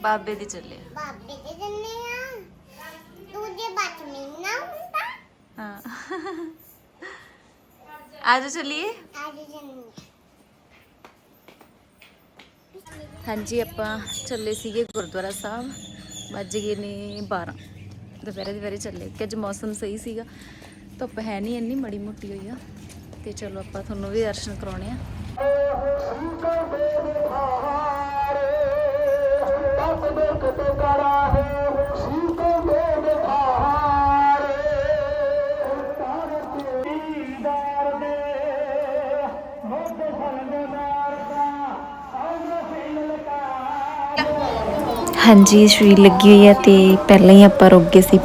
ਬਾਬੇ ਦੇ ਚੱਲੇ ਆ। ਬਾਬੇ ਦੇ ਜੰਨੇ ਆ। ਦੂਜੇ ਬੱਚ ਮਹੀਨਾ ਹੁੰਦਾ। ਹਾਂ। ਆਜੋ ਚੱਲੀਏ। ਅੱਜ ਜੰਨੇ ਹਾਂਜੀ ਆਪਾਂ ਚੱਲੇ ਸੀਗੇ ਗੁਰਦੁਆਰਾ ਸਾਹਿਬ। ਵੱਜ ਗਏ ਨੇ 12 ਦੁਪਹਿਰੇ ਦੁਪਹਿਰੇ ਚੱਲੇ। ਕਿ ਅੱਜ ਮੌਸਮ ਸਹੀ ਸੀਗਾ। ਧੁੱਪ ਹੈ ਨਹੀਂ ਇੰਨੀ ਮੜੀ ਮੋਟੀ ਹੋਈ ਆ। ਤੇ ਚਲੋ ਆਪਾਂ ਤੁਹਾਨੂੰ ਵੀ ਦਰਸ਼ਨ ਕਰਾਉਣੇ ਆ। ਹਾਂਜੀ ਸ਼ਰੀਰ ਲੱਗੀ ਹੋਈ ਹੈ ਤੇ ਪਹਿਲਾਂ ਹੀ ਆਪਾਂ ਰੁਕ ਗਏ ਸੀ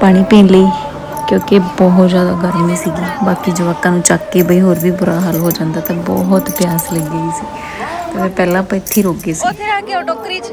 ਪਾਣੀ ਪੀਣ ਲਈ ਕਿਉਂਕਿ ਬਹੁਤ ਜ਼ਿਆਦਾ ਗਰਮੀ ਸੀਗੀ। ਬਾਕੀ ਜਵਾਕਾਂ ਨੂੰ ਚੱਕ ਕੇ ਬਈ ਹੋਰ ਵੀ ਬੁਰਾ ਹਾਲ ਹੋ ਜਾਂਦਾ ਤਾਂ ਬਹੁਤ ਪਿਆਸ ਲੱਗੀ ਸੀ। ਤੇ ਪਹਿਲਾਂ ਆਪਾਂ ਇੱਥੇ ਰੁਕ ਗਏ ਸੀ। ਉੱਥੇ ਆ ਕੇ ਟੋਕਰੀ 'ਚ।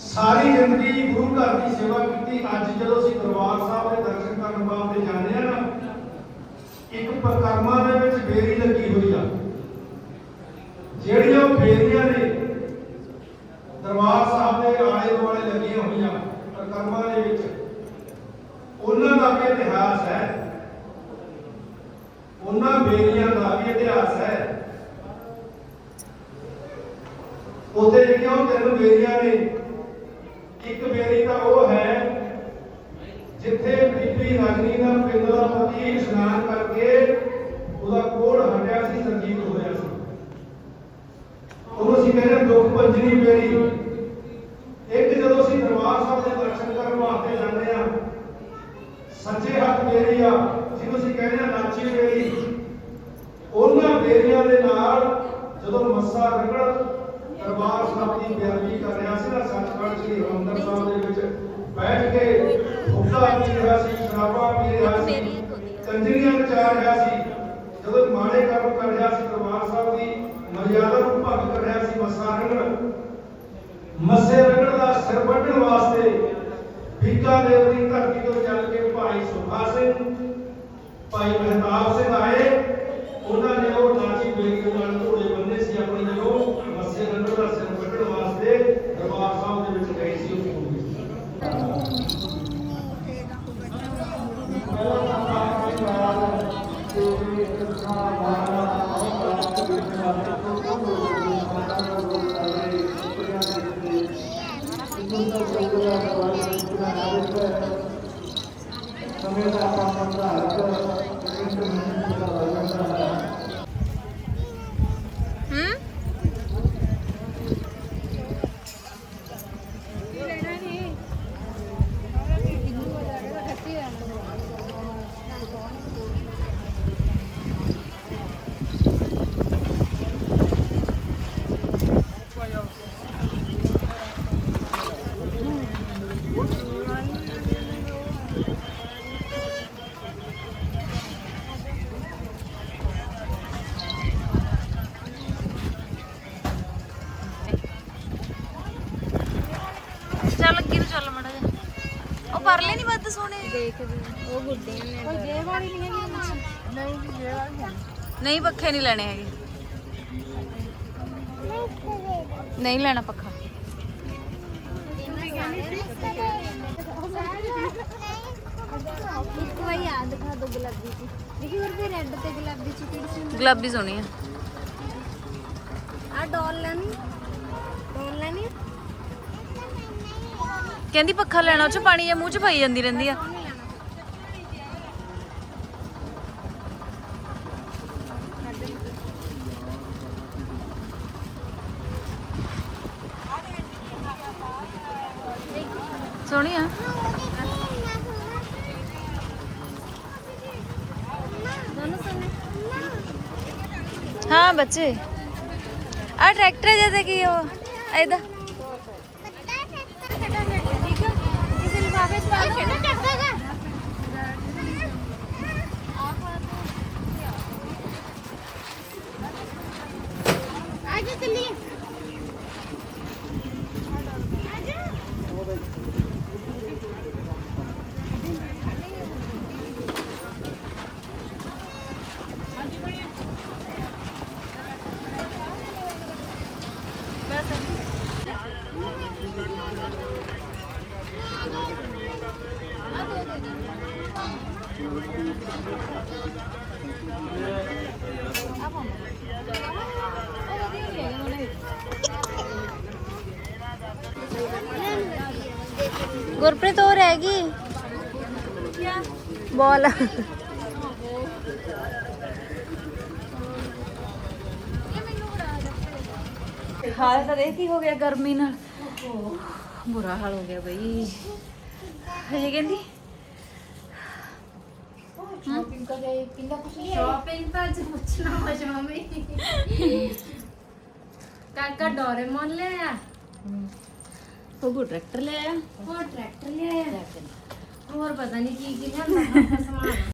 ਸਾਰੀ ਜ਼ਿੰਦਗੀ ਗੁਰੂ ਘਰ ਦੀ ਸੇਵਾ ਕੀਤੀ। ਅੱਜ ਜਦੋਂ ਅਸੀਂ ਦਰਬਾਰ ਸਾਹਿਬ ਦੇ ਦਰਸ਼ਨ ਕਰਨ ਵਾਸਤੇ ਜਾਂਦੇ ਆ ਨਾ, ਇੱਕ ਪ੍ਰਕਰਮਾਂ ਦੇ ਵਿੱਚ ਬੇਰੀ ਲੱਗੀ ਹੋਈ ਆ। ਜਿਹੜੀਆਂ ਬੇਰੀਆਂ ਨੇ, ਦਰਬਾਰ ਸਾਹਿਬ ਦੇ ਆਲੇ ਦੁਆਲੇ ਲੱਗੀਆਂ ਹੋਈਆਂ ਪ੍ਰਕਰਮਾਂ ਦੇ ਵਿੱਚ, ਉਹਨਾਂ ਦਾ ਵੀ ਇਤਿਹਾਸ ਹੈ। ਉਹਨਾਂ ਬੇਰੀਆਂ ਦਾ ਵੀ ਇਤਿਹਾਸ ਹੈ। ਉੱਥੇ ਜਿਹੜੀਆਂ ਉਹ ਤਿੰਨ ਬੇਰੀਆਂ ਨੇ ਇੱਕ ਬੇਰੀ ਤਾਂ ਉਹ ਹੈ ਜਿੱਥੇ ਬੀਬੀ ਰਜਨੀ ਦਾ ਪਿੰਡ ਦਾ ਪਤੀ ਇਸ਼ਨਾਨ ਕਰਕੇ ਉਹਦਾ ਕੋੜ ਹਟਿਆ ਸੀ ਸੰਜੀਤ ਹੋਇਆ ਸੀ। ਉਹਨੂੰ ਅਸੀਂ ਕਹਿੰਦੇ ਦੁੱਖ ਪੰਜਨੀ ਬੇਰੀ ਇੱਕ ਜਦੋਂ ਅਸੀਂ ਦਰਬਾਰ ਸਾਹਿਬ ਦੇ ਦਰਸ਼ਨ ਕਰਨ ਵਾਸਤੇ ਜਾਂਦੇ ਆ ਸੱਜੇ ਹੱਥ ਬੇਰੀ ਆ, ਜਿਹਨੂੰ ਅਸੀਂ ਕਹਿੰਦੇ ਆ ਨਾਚੀ ਬੇਰੀ ਉਹਨਾਂ ਬੇਰੀਆਂ ਦੇ ਨਾਲ ਜਦੋਂ ਮੱਸਾ ਰਗੜ, ਦਰਬਾਰ ਸਾਹਿਬ ਦੀ ਬੇਅਦਬੀ ਕਰ ਰਿਹਾ ਸੀ ਨਾ, ਸੱਚਖੰਡ ਸ੍ਰੀ ਹਰਿਮੰਦਰ ਸਾਹਿਬ ਦੇ ਵਿੱਚ ਬੈਠ ਕੇ ਹੁੱਕਾ ਪੀ ਰਿਹਾ ਸੀ, ਸ਼ਰਾਬਾਂ ਪੀ ਰਿਹਾ ਸੀ। ਕੰਜਰੀਆਂ ਨਚਾ ਰਿਹਾ ਸੀ, ਜਦੋਂ ਮਾੜੇ ਕੰਮ ਕਰ ਰਿਹਾ ਸੀ ਦਰਬਾਰ ਸਾਹਿਬ ਦੀ, ਮਰਿਆਦਾ ਨੂੰ ਭੰਗ ਕਰ ਰਿਹਾ ਸੀ ਮੱਸਾ ਰਗੜ। ਮੱਸੇ ਰਗੜ ਦਾ ਸਿਰ ਵੱਢਣ ਵਾਸਤੇ ਭੀਕਾ ਦੀ ਧਰਤੀ ਤੋਂ ਚੱਲ ਕੇ ਭਾਈ ਸੁਖਾ ਸਿੰਘ, ਭਾਈ ਮਹਿਤਾਬ ਸਿੰਘ ਆਏ। ਉਹਨਾਂ ਨੇ ਉਹ ਨਾਚੀ ਬੇਰੀ ਨਾਲ ਘੋੜੇ ਬੰਨੇ ਸੀ, ਆਪਣੀ ਜਦੋਂ ਮੱਸੇ ਰਗੜ ਦਾ ਸਿਰ ਵੱਢਣ ਵਾਸਤੇ ਦਰਬਾਰ ਸਾਹਿਬ ਦੇ ਵਿੱਚ ਗਏ ਸੀ ਉਹ ਘੋੜੇ ਹੂੰ ਚੱਲ ਅੱਗੇ ਨੂੰ ਚੱਲ ਮੜਾ ਜਾ ਉਹ ਪਰਲੇ ਨਹੀਂ ਵੱਧ ਸੋਹਣੇ? ਉਹ ਗੁੱਡੇ ਨੇ ਕੋਈ ਦੇ ਵਾਲੀ ਨਹੀਂ ਹੈਗੀ ਨਹੀਂ ਜੀ ਦੇ ਵਾਲੀ ਨਹੀਂ ਪੱਖੇ ਨਹੀਂ ਲੈਣੇ ਹੈਗੇ। ਨਹੀਂ ਲੈਣਾ ਪੱਖਾ। ਇੱਕ ਵਾਰੀ ਆ ਦਿਖਾ ਦੋ ਗੁਲਾਬੀ ਸੀ ਦੇਖੀ ਹੋਰ ਵੀ ਰੈੱਡ ਤੇ ਗੁਲਾਬੀ ਚ ਕਿਹੜੀ ਸੀ ਗੁਲਾਬੀ ਸੋਹਣੀ ਆ। ਆ ਡਾਲ ਕਹਿੰਦੀ ਪੱਖਾ ਲੈਣਾ, ਉਹ ਚ ਪਾਣੀ ਜੇ ਮੂੰਹ ਚ ਪਈ ਜਾਂਦੀ ਰਹਿੰਦੀ ਆ। ਸੋਹਣੀ ਆ। ਹਾਂ ਬੱਚੇ। ਆ ਟਰੈਕਟਰ ਜਿਹਦਾ ਕੀ ਉਹ, ਇਹਦਾ। la vez ਗੁਰਪ੍ਰੀਤ ਹੋ ਰਹਿ ਗਈ ਬੋਲ ਹਾਲ ਤਾਂ ਦੇਖ ਕੀ ਹੋ ਗਿਆ ਗਰਮੀ ਨਾਲ ਬੁਰਾ ਹਾਲ ਹੋ ਗਿਆ ਬਈ ਹਜੇ ਕਹਿੰਦੀ ਸ਼ਾਪਿੰਗ ਕਰ ਗਏ ਕਿੰਨਾ ਕੁਛ ਲਿਆ ਸ਼ਾਪਿੰਗ ਤਾਂ ਅੱਜ ਪੁੱਛਣਾ ਮਜਮਾ ਮੇ ਕਾਕਾ ਡੋਰੇਮੋਨ ਲੈ ਆਇਆ? ਉਹ ਟਰੈਕਟਰ ਲੈ ਆਇਆ। ਹੋਰ ਟਰੈਕਟਰ ਲੈ ਆਇਆ। ਹੋਰ ਪਤਾ ਨਹੀਂ ਕੀ ਕੀ ਲਿਆਂਦਾ ਸਮਾਨ।